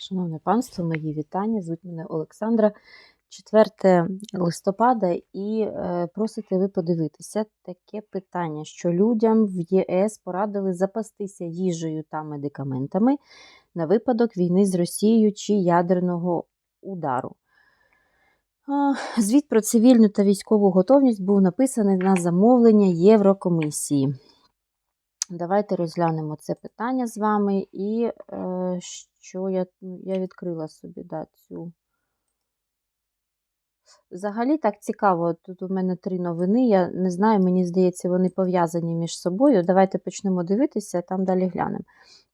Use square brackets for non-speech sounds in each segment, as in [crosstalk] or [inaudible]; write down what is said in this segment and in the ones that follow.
Шановне панство, мої вітання. Звуть мене Олександра. 4 листопада, і е, просите ви подивитися таке питання, що людям в ЄС порадили запастися їжею та медикаментами на випадок війни з Росією чи ядерного удару. Звіт про цивільну та військову готовність був написаний на замовлення Єврокомісії. Давайте розглянемо це питання з вами. І е, що я я відкрила собі да, цю. Взагалі так цікаво. Тут у мене три новини. Я не знаю, мені здається, вони пов'язані між собою. Давайте почнемо дивитися, там далі глянемо.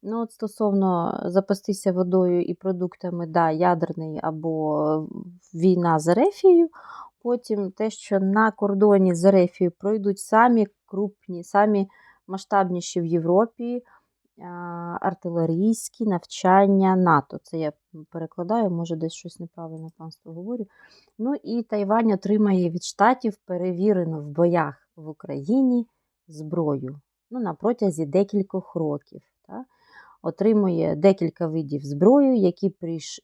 Ну, от Стосовно запастися водою і продуктами, да, ядерний або війна з Ерефією. Потім те, що на кордоні з Ерефією пройдуть самі крупні, самі масштабніші в Європі артилерійські навчання НАТО. Це я перекладаю, може, десь щось неправильно панство говорю. Ну і Тайвань отримає від штатів перевірену в боях в Україні зброю ну, на протязі декількох років. Так? Отримує декілька видів зброї, які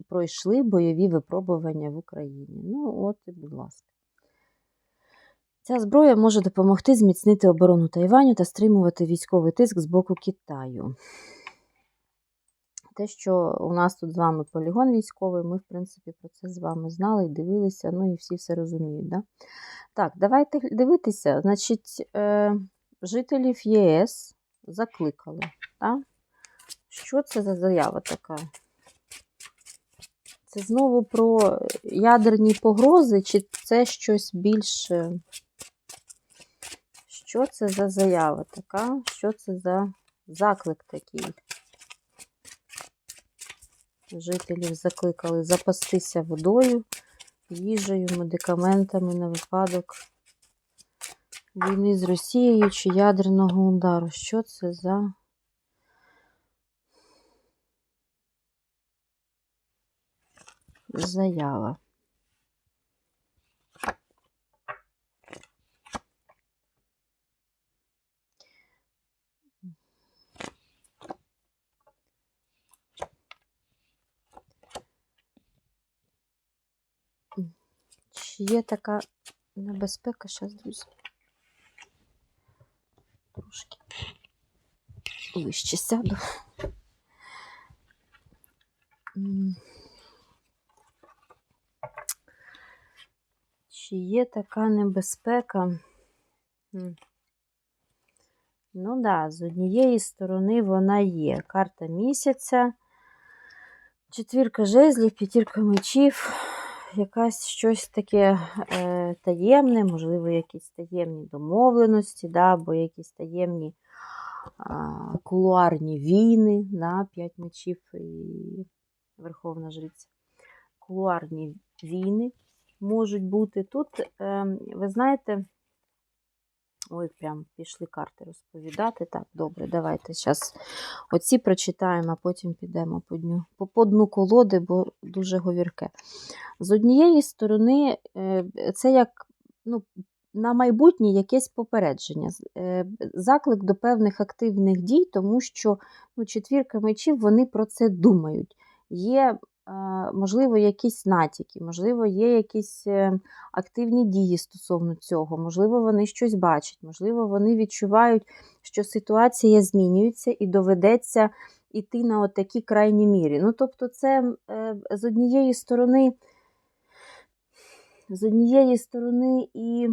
пройшли бойові випробування в Україні. Ну, от і будь ласка. Ця зброя може допомогти зміцнити оборону Тайваню та стримувати військовий тиск з боку Китаю. Те, що у нас тут з вами полігон військовий, ми, в принципі, про це з вами знали і дивилися, ну і всі все розуміють. Да? Так, давайте дивитися. Значить, е, жителів ЄС закликали. Да? Що це за заява така? Це знову про ядерні погрози, чи це щось більше? Що це за заява така? Що це за заклик такий? Жителів закликали запастися водою, їжею, медикаментами на випадок війни з Росією чи ядерного удару. Що це за заява? Чи є така небезпека, зараз, друзі. Трошки вище сяду. Чи є така небезпека? Ну да, з однієї сторони вона є. Карта місяця, четвірка жезлів, п'ятірка мечів якась щось таке е, таємне, можливо, якісь таємні домовленості, да, або якісь таємні е, кулуарні війни, да, п'ять мечів і Верховна Жриця. Кулуарні війни можуть бути. Тут, е, ви знаєте, Ой, прям пішли карти розповідати. Так, добре, давайте зараз оці прочитаємо, а потім підемо по дню. По, по дну колоди, бо дуже говірке. З однієї сторони, е, це як ну, на майбутнє якесь попередження, е, заклик до певних активних дій, тому що ну, четвірка мечів вони про це думають. Є можливо, якісь натяки, можливо, є якісь е, активні дії стосовно цього, можливо, вони щось бачать, можливо, вони відчувають, що ситуація змінюється і доведеться йти на такі крайні мірі. Ну, тобто, це е, з однієї сторони, з однієї сторони і.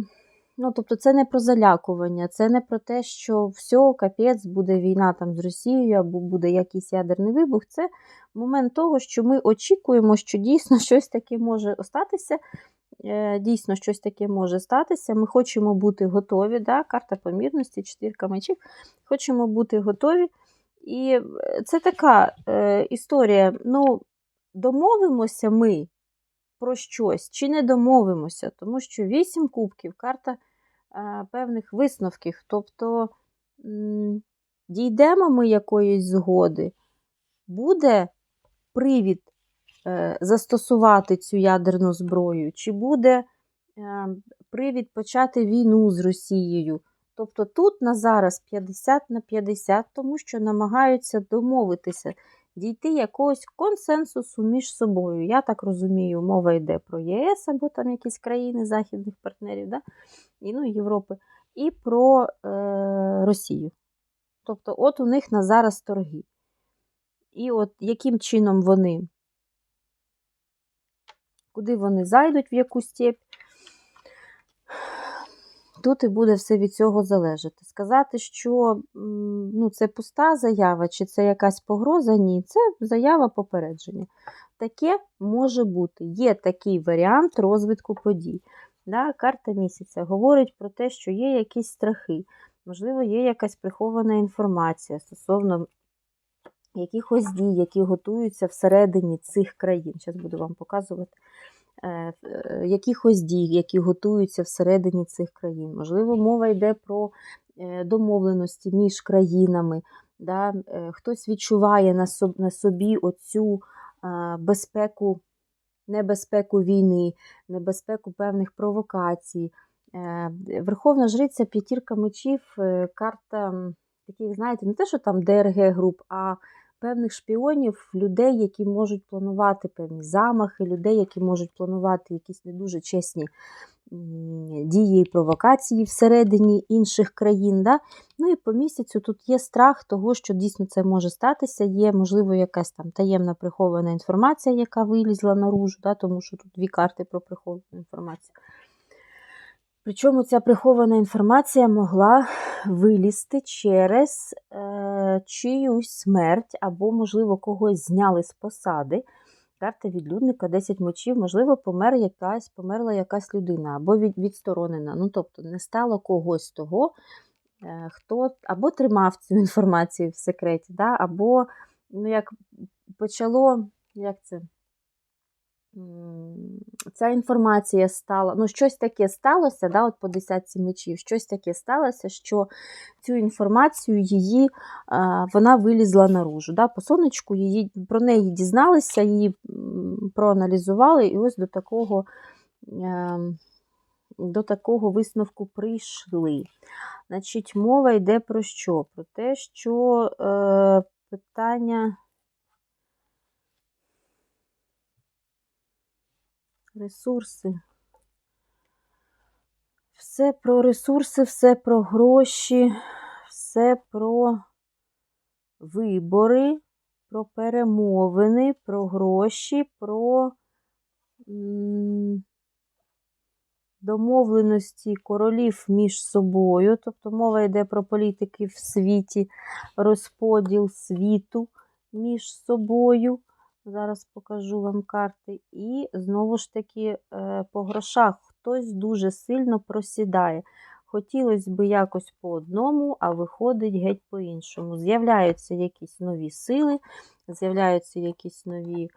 Ну, тобто, це не про залякування, це не про те, що все, капець, буде війна там з Росією або буде якийсь ядерний вибух. Це момент того, що ми очікуємо, що дійсно [laughs] щось таке може статися. Е, дійсно, щось таке може статися. Ми хочемо бути готові. да? Карта помірності, четвірка мечів. Хочемо бути готові. І це така е, історія. Ну, домовимося ми про щось чи не домовимося, тому що вісім кубків карта е, певних висновків. Тобто дійдемо ми якоїсь згоди, буде привід е, застосувати цю ядерну зброю, чи буде е, привід почати війну з Росією. Тобто тут на зараз 50 на 50, тому що намагаються домовитися дійти якогось консенсусу між собою. Я так розумію, мова йде про ЄС або там якісь країни західних партнерів, да? і, ну, Європи, і про е, Росію. Тобто, от у них на зараз торги. І от яким чином вони, куди вони зайдуть в яку степь, тут і буде все від цього залежати. Сказати, що ну, це пуста заява, чи це якась погроза, ні, це заява попередження. Таке може бути. Є такий варіант розвитку подій. Да, Карта місяця говорить про те, що є якісь страхи, можливо, є якась прихована інформація стосовно якихось дій, які готуються всередині цих країн. Зараз буду вам показувати. Е, е, якихось дій, які готуються всередині цих країн. Можливо, мова йде про е, домовленості між країнами. Да? Хтось відчуває на собі оцю безпеку, небезпеку війни, небезпеку певних провокацій. Верховна жриця п'ятірка мечів, карта таких, знаєте, не те, що там ДРГ груп, а певних шпіонів, людей, які можуть планувати певні замахи, людей, які можуть планувати якісь не дуже чесні дії і провокації всередині інших країн. Да? Ну і по місяцю тут є страх того, що дійсно це може статися. Є, можливо, якась там таємна прихована інформація, яка вилізла наружу, да? тому що тут дві карти про приховану інформацію. Причому ця прихована інформація могла вилізти через е, чиюсь смерть, або, можливо, когось зняли з посади. Карта відлюдника 10 мочів, можливо, помер якась, померла якась людина, або від, відсторонена. Ну, тобто, не стало когось того, е, хто або тримав цю інформацію в секреті, да, або ну, як почало, як це? Ця інформація стала, ну, щось таке сталося, да, от по десятці мечів, щось таке сталося, що цю інформацію її, вона вилізла наружу. Да, По сонечку її, про неї дізналися, її проаналізували, і ось до такого ем, до такого висновку прийшли. Значить, Мова йде про що? Про те, що е, питання. Ресурси. Все про ресурси, все про гроші, все про вибори, про перемовини, про гроші, про домовленості королів між собою. Тобто мова йде про політики в світі, розподіл світу між собою. Зараз покажу вам карти. І знову ж таки, е, по грошах хтось дуже сильно просідає. Хотілося б якось по одному, а виходить геть по-іншому. З'являються якісь нові сили, з'являються якісь нові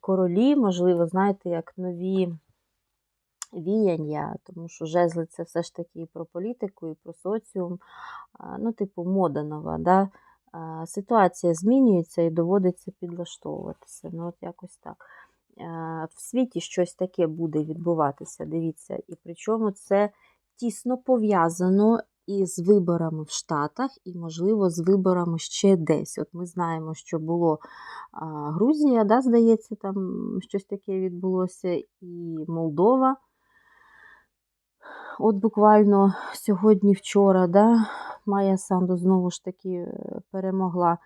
королі, можливо, знаєте, як нові віяння, тому що жезли це все ж таки і про політику, і про соціум, ну, типу, мода нова. Да? Ситуація змінюється і доводиться підлаштовуватися. Ну, от якось так. В світі щось таке буде відбуватися, дивіться, і причому це тісно пов'язано із виборами в Штатах, і, можливо, з виборами ще десь. От ми знаємо, що було Грузія, да, здається, там щось таке відбулося, і Молдова. От буквально сьогодні-вчора, да, Майя Санду знову ж таки е, перемогла.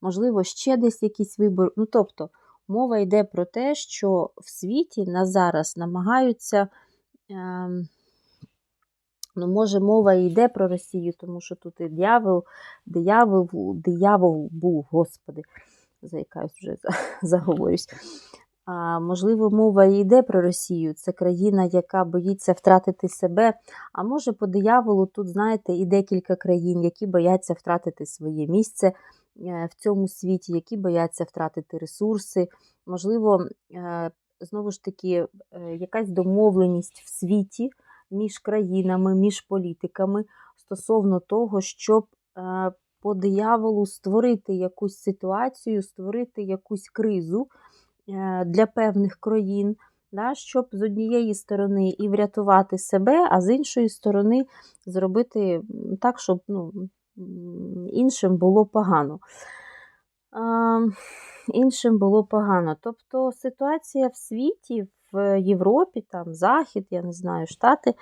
Можливо, ще десь якийсь вибор. Ну, тобто, мова йде про те, що в світі на зараз намагаються. Е, Ну, може, мова йде про Росію, тому що тут і дьявол, диявол, диявол був, господи, заякаюсь вже [laughs] заговорюсь. А, Можливо, мова йде про Росію. Це країна, яка боїться втратити себе. А може, по дияволу тут, знаєте, і декілька країн, які бояться втратити своє місце е, в цьому світі, які бояться втратити ресурси. Можливо, е, знову ж таки, е, якась домовленість в світі між країнами, між політиками стосовно того, щоб по дияволу створити якусь ситуацію, створити якусь кризу. Е, для певних країн, да, щоб з однієї сторони і врятувати себе, а з іншої сторони зробити так, щоб ну, іншим було погано. іншим було погано. Тобто ситуація в світі, в Європі, там Захід, я не знаю, Штати,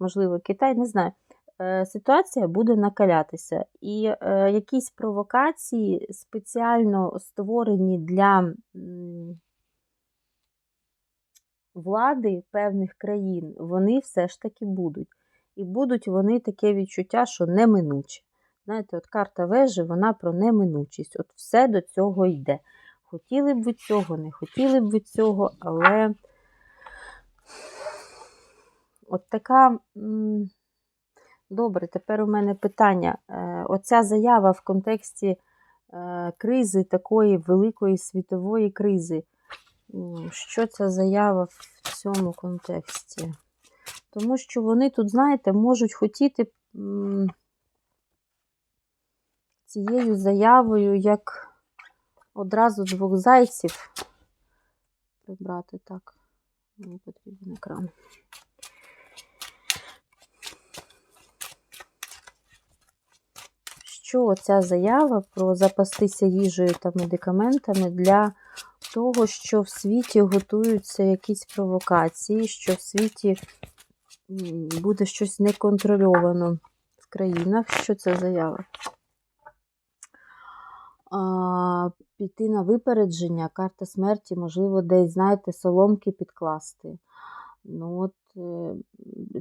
можливо, Китай, не знаю. Е, Ситуація буде накалятися. І е, якісь провокації спеціально створені для влади певних країн, вони все ж таки будуть. І будуть вони таке відчуття, що неминуче. Знаєте, от карта вежі, вона про неминучість. От все до цього йде. Хотіли б ви цього, не хотіли б ви цього, але от така. м, Добре, тепер у мене питання. Е, Оця заява в контексті е, кризи, такої великої світової кризи. Що ця заява в цьому контексті? Тому що вони тут, знаєте, можуть хотіти цією заявою, як одразу двох зайців прибрати так. Мені потрібен екран. Що ця заява про запастися їжею та медикаментами для того, що в світі готуються якісь провокації, що в світі буде щось неконтрольовано в країнах. Що це заява? А, піти на випередження, карта смерті, можливо, десь, знаєте, соломки підкласти. Ну, от,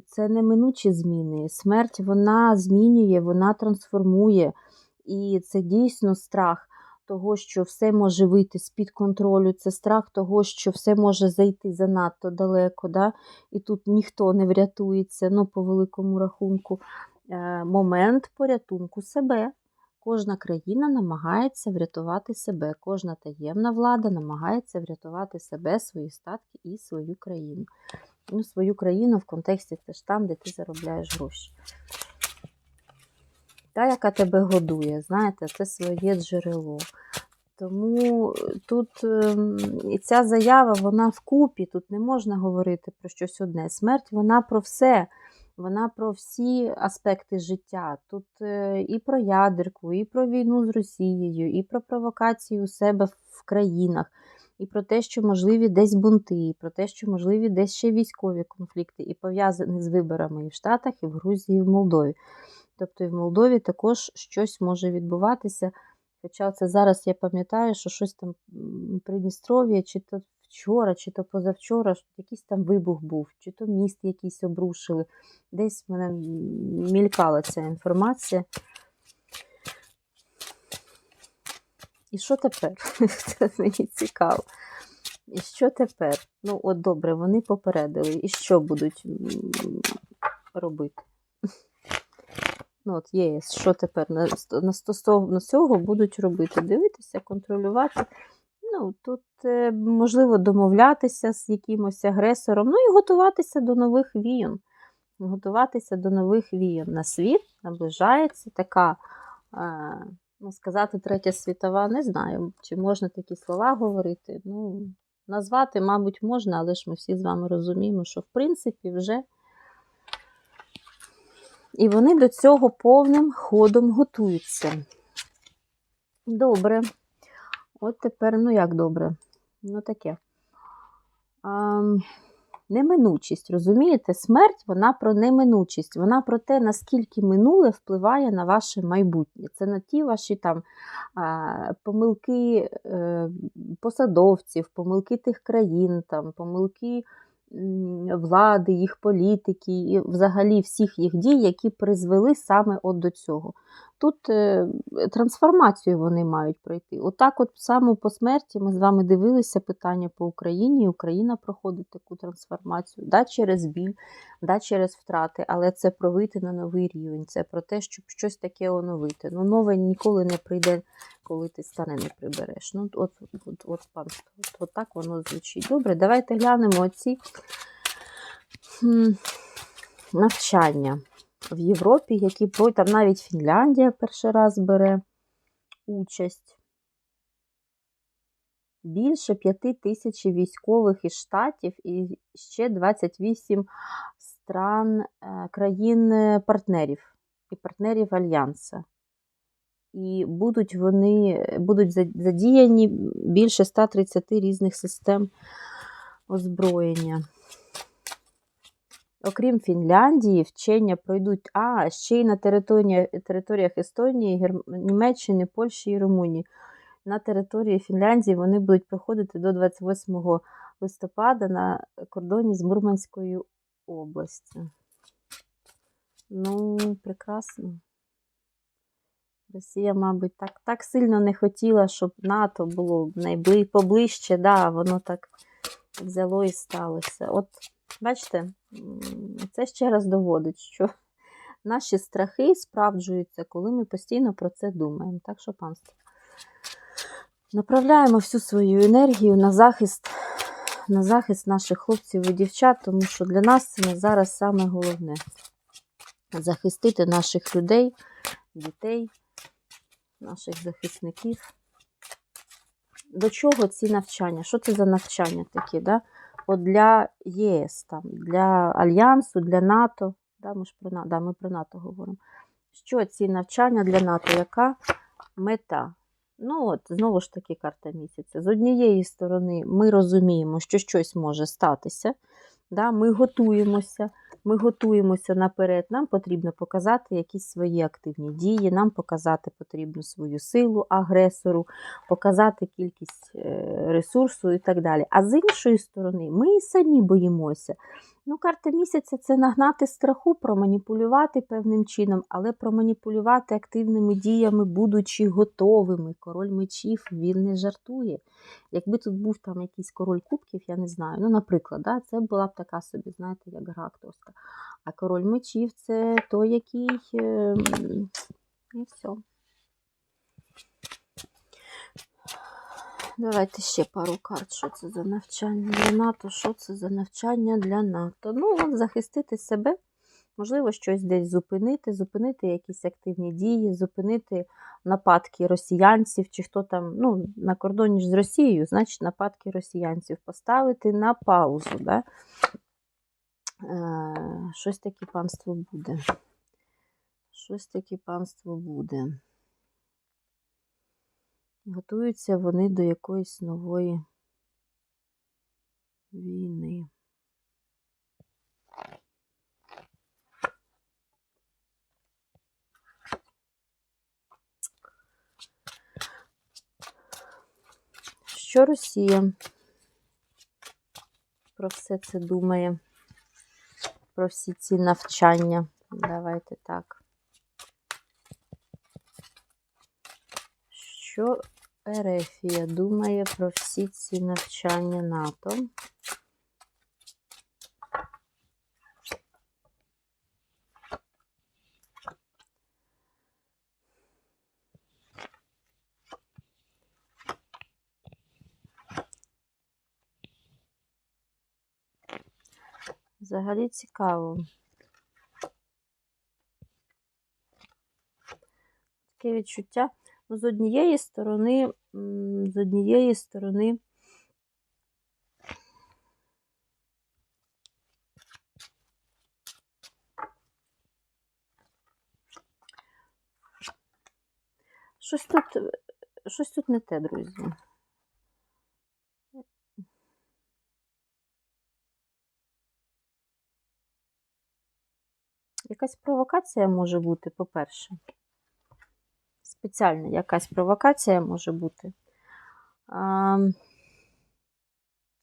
це неминучі зміни. Смерть вона змінює, вона трансформує. І це дійсно страх того, що все може вийти з-під контролю, це страх того, що все може зайти занадто далеко. Да? І тут ніхто не врятується, ну, по великому рахунку. Е, Момент порятунку себе. Кожна країна намагається врятувати себе, кожна таємна влада намагається врятувати себе, свої статки і свою країну. Ну, свою країну в контексті це ж там, де ти заробляєш гроші. Та, яка тебе годує, знаєте, це своє джерело. Тому тут ем, і ця заява, вона вкупі, тут не можна говорити про щось одне. Смерть, вона про все. Вона про всі аспекти життя. Тут е, і про ядерку, і про війну з Росією, і про провокацію у себе в країнах, і про те, що можливі десь бунти, і про те, що можливі десь ще військові конфлікти, і пов'язані з виборами і в Штатах, і в Грузії, і в Молдові. Тобто і в Молдові також щось може відбуватися. Хоча це зараз я пам'ятаю, що щось там Придністров'я, чи то вчора, чи то позавчора, якийсь там вибух був, чи то міст якийсь обрушили. Десь мене мількала ця інформація. І що тепер? [laughs] Це мені цікаво. І що тепер? Ну, от добре, вони попередили. І що будуть робити? [laughs] Ну, от ЄС, що тепер на, стосовно цього будуть робити? Дивитися, контролювати. Ну, тут е, можливо домовлятися з якимось агресором, ну і готуватися до нових війн. Готуватися до нових війн. На світ наближається така, е, ну, сказати, третя світова, не знаю, чи можна такі слова говорити. Ну, назвати, мабуть, можна, але ж ми всі з вами розуміємо, що в принципі вже. І вони до цього повним ходом готуються. Добре. От тепер, ну як добре? Ну таке. А, неминучість, розумієте? Смерть вона про неминучість. Вона про те, наскільки минуле впливає на ваше майбутнє. Це на ті ваші там помилки е, посадовців, помилки тих країн, там, помилки влади, їх політики і взагалі всіх їх дій, які призвели саме от до цього. Тут е, трансформацію вони мають пройти. Отак, от саме по смерті, ми з вами дивилися питання по Україні, Україна проходить таку трансформацію, да, через біль, да, через втрати, але це про вийти на новий рівень, це про те, щоб щось таке оновити. Ну, нове ніколи не прийде, коли ти стане не прибереш. Ну, от, от, от, панство, от, от так воно звучить. Добре, давайте глянемо оці навчання в Європі, які там навіть Фінляндія перший раз бере участь. Більше 5 тисяч військових із штатів і ще 28 стран країн-партнерів і партнерів Альянса. і будуть вони будуть задіяні більше 130 різних систем озброєння. Окрім Фінляндії, вчення пройдуть а, ще й на території, територіях Естонії, Гер... Німеччини, Польщі і Румунії. На території Фінляндії вони будуть проходити до 28 листопада на кордоні з Мурманською областю. Ну, прекрасно. Росія, мабуть, так так сильно не хотіла, щоб НАТО було найбли... поближче, да, воно так взяло і сталося. От, бачите, це ще раз доводить, що наші страхи справджуються, коли ми постійно про це думаємо. Так що, панство, направляємо всю свою енергію на захист на захист наших хлопців і дівчат, тому що для нас це зараз саме головне захистити наших людей, дітей, наших захисників. До чого ці навчання? Що це за навчання такі? Да? От Для ЄС, там, для Альянсу, для НАТО. Да, Ми ж про да, ми про НАТО говоримо. Що ці навчання для НАТО? Яка мета? Ну, от, знову ж таки, карта місяця. З однієї сторони, ми розуміємо, що щось може статися. Да? Ми готуємося, ми готуємося наперед. Нам потрібно показати якісь свої активні дії, нам показати потрібно свою силу агресору, показати кількість е, ресурсу і так далі. А з іншої сторони, ми і самі боїмося. Ну, карта місяця це нагнати страху, проманіпулювати певним чином, але проманіпулювати активними діями, будучи готовими. Король мечів він не жартує. Якби тут був там якийсь король кубків, я не знаю. Ну, наприклад, да, це була б така собі, знаєте, як гра акторська. А король мечів це той, який. Е і все. Давайте ще пару карт. Що це за навчання для НАТО? Що це за навчання для НАТО? Ну, от захистити себе, можливо, щось десь зупинити, зупинити якісь активні дії, зупинити нападки росіянців, чи хто там, ну, на кордоні ж з Росією, значить, нападки росіянців поставити на паузу. Да? Е, Щось таке панство буде. Щось таке панство буде. Готуються вони до якоїсь нової війни. Що Росія про все це думає, про всі ці навчання? Давайте так. Що Ерефія думає про всі ці навчання НАТО. Взагалі цікаво. Таке відчуття. Ну, з однієї сторони, з однієї сторони, щось тут, щось тут не те, друзі. Якась провокація може бути, по-перше спеціальна якась провокація може бути. А,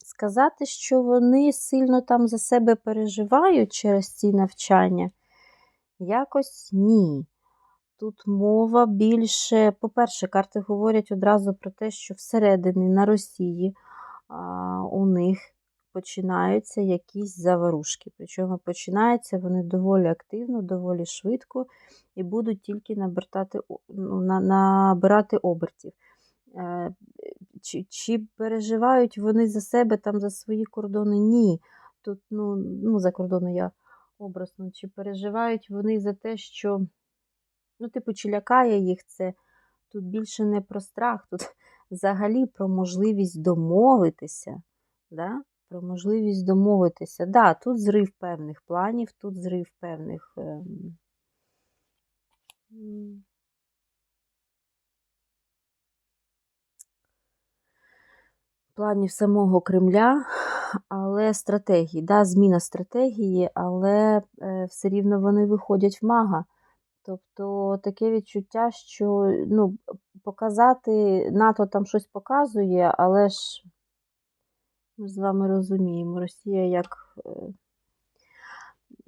Сказати, що вони сильно там за себе переживають через ці навчання, якось ні. Тут мова більше, по-перше, карти говорять одразу про те, що всередині на Росії а, у них починаються якісь заварушки. Причому починаються вони доволі активно, доволі швидко і будуть тільки набирати, ну, набирати обертів. Е, чи чи переживають вони за себе, там, за свої кордони? Ні. Тут, ну, ну за кордони я образно, чи переживають вони за те, що, ну, типу, чи лякає їх це? Тут більше не про страх, тут взагалі про можливість домовитися. Да? про можливість домовитися. Так, да, тут зрив певних планів, тут зрив певних. Е Планів самого Кремля, але стратегії, да, зміна стратегії, але е, все рівно вони виходять в мага. Тобто таке відчуття, що ну, показати, НАТО там щось показує, але ж ми з вами розуміємо, Росія як е,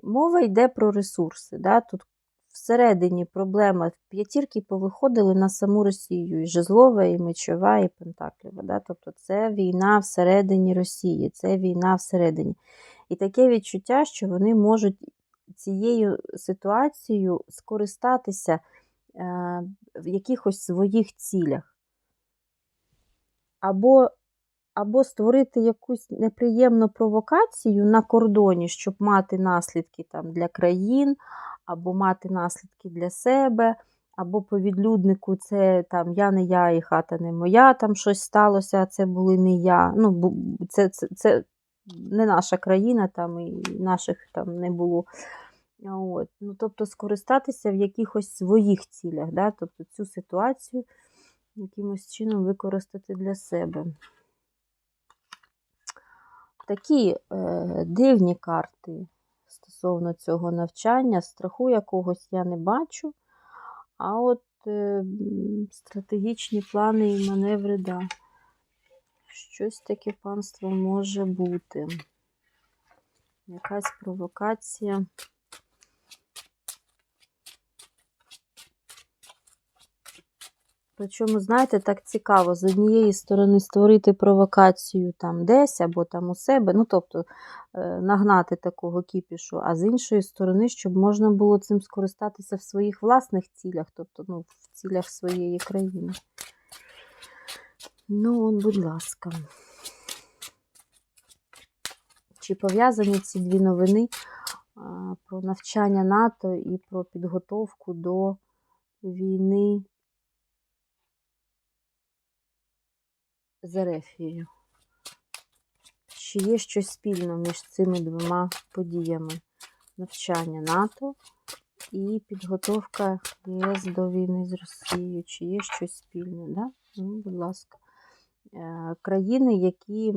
мова йде про ресурси. Да? Тут всередині проблема п'ятірки повиходили на саму Росію, і Жезлова, і Мечова, і Пентаклєва. Да? Тобто це війна всередині Росії, це війна всередині. І таке відчуття, що вони можуть цією ситуацією скористатися е, в якихось своїх цілях. Або або створити якусь неприємну провокацію на кордоні, щоб мати наслідки там для країн, або мати наслідки для себе, або по відлюднику це там я не я і хата не моя, там щось сталося, а це були не я. Ну, Це це, це не наша країна, там і наших там не було. От. Ну, Тобто скористатися в якихось своїх цілях, да? тобто цю ситуацію якимось чином використати для себе. Такі е, дивні карти стосовно цього навчання, страху якогось я не бачу. А от е, стратегічні плани і маневри, да. Щось таке панство може бути. Якась провокація. Причому, знаєте, так цікаво, з однієї сторони створити провокацію там десь або там у себе, ну, тобто е, нагнати такого кіпішу, а з іншої сторони, щоб можна було цим скористатися в своїх власних цілях, тобто ну, в цілях своєї країни. Ну, от, будь ласка. Чи пов'язані ці дві новини про навчання НАТО і про підготовку до війни? З Ерефією. Чи є щось спільне між цими двома подіями? Навчання НАТО і підготовка ЄС до війни з Росією. Чи є щось спільне? Да? Ну, Будь ласка. Е, країни, які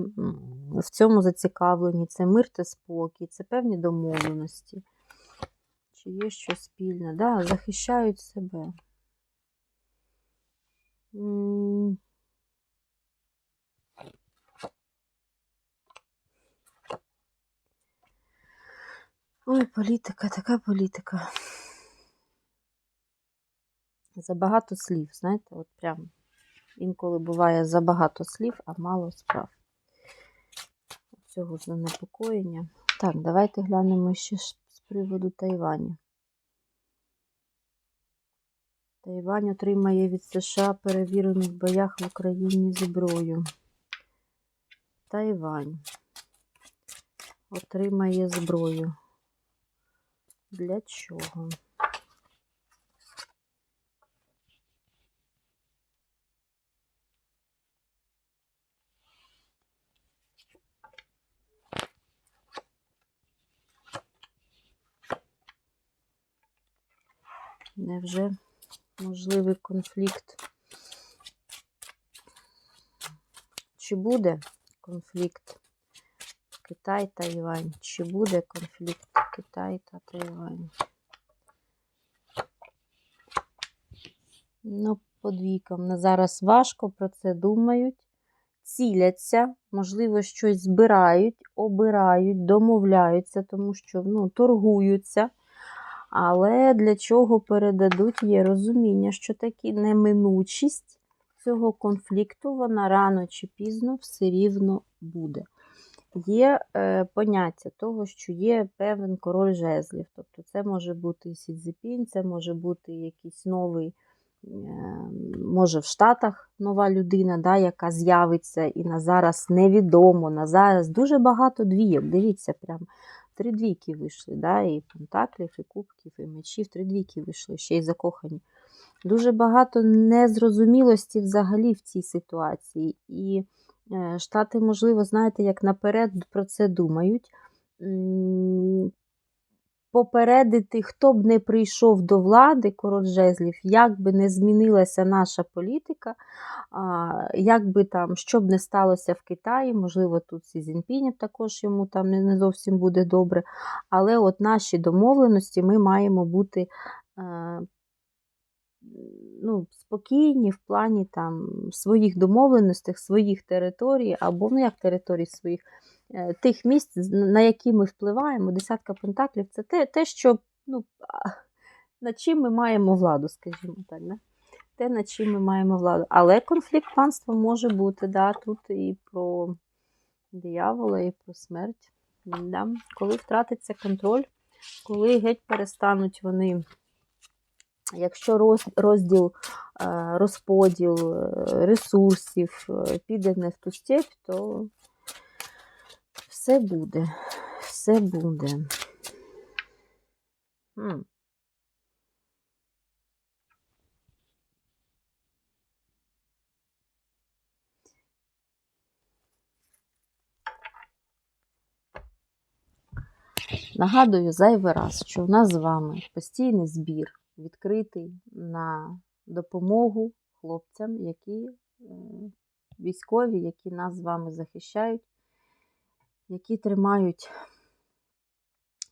в цьому зацікавлені, це мир та спокій, це певні домовленості. Чи є щось спільне? Да, Захищають себе. Ой, політика, така політика. Забагато слів, знаєте, от прям інколи буває забагато слів, а мало справ. Цього занепокоєння. Так, давайте глянемо ще з приводу Тайваню. Тайвань отримає від США перевірену в боях в Україні зброю. Тайвань отримає зброю. Для чого? Невже можливий конфлікт? Чи буде конфлікт Китай Тайвань? Чи буде конфлікт Китай та Тайвань. Ну, подвійкам на зараз важко про це думають, ціляться, можливо, щось збирають, обирають, домовляються, тому що ну, торгуються. Але для чого передадуть є розуміння, що таки неминучість цього конфлікту, вона рано чи пізно все рівно буде є е, поняття того, що є певен король жезлів. Тобто це може бути Сідзепінь, це може бути якийсь новий, е, може в Штатах нова людина, да, яка з'явиться і на зараз невідомо. На зараз дуже багато двійок. Дивіться, прям три двійки вийшли. да, І Пентаклів, і Кубків, і мечів, три двійки вийшли, ще й закохані. Дуже багато незрозумілості взагалі в цій ситуації. І Штати, можливо, знаєте, як наперед про це думають. попередити, хто б не прийшов до влади, король жезлів, як би не змінилася наша політика, як би там, що б не сталося в Китаї, можливо, тут Сі Цзіньпінь також йому там не, зовсім буде добре. Але от наші домовленості ми маємо бути. Ну, спокійні в плані там своїх домовленостей, своїх територій, або ну як територій своїх е, тих місць, на які ми впливаємо. Десятка пентаклів це те, те що ну, над чим ми маємо владу, скажімо так. Да? Те, над чим ми маємо владу. Але конфлікт панства може бути, да, тут і про диявола, і про смерть. Да? Коли втратиться контроль, коли геть перестануть вони. Якщо розділ, е, розподіл е, ресурсів е, піде не в ту степь, то все буде. Все буде. Нагадую зайвий раз, що в нас з вами постійний збір відкритий на допомогу хлопцям, які е, військові, які нас з вами захищають, які тримають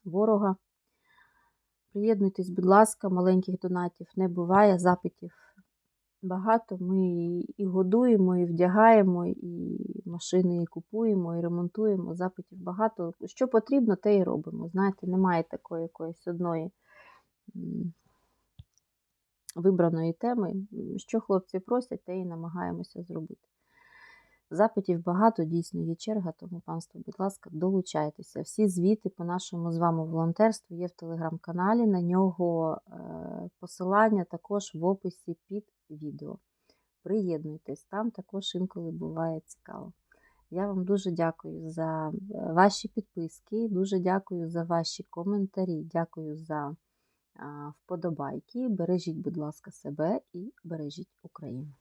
ворога. Приєднуйтесь, будь ласка, маленьких донатів не буває, запитів багато. Ми і годуємо, і вдягаємо, і машини і купуємо, і ремонтуємо. Запитів багато. Що потрібно, те і робимо. Знаєте, немає такої якоїсь одної вибраної теми. Що хлопці просять, те і намагаємося зробити. Запитів багато, дійсно є черга, тому панство, будь ласка, долучайтеся. Всі звіти по нашому з вами волонтерству є в телеграм-каналі. На нього е, посилання також в описі під відео. Приєднуйтесь, там також інколи буває цікаво. Я вам дуже дякую за е, ваші підписки, дуже дякую за ваші коментарі, дякую за вподобайки. Бережіть, будь ласка, себе і бережіть Україну.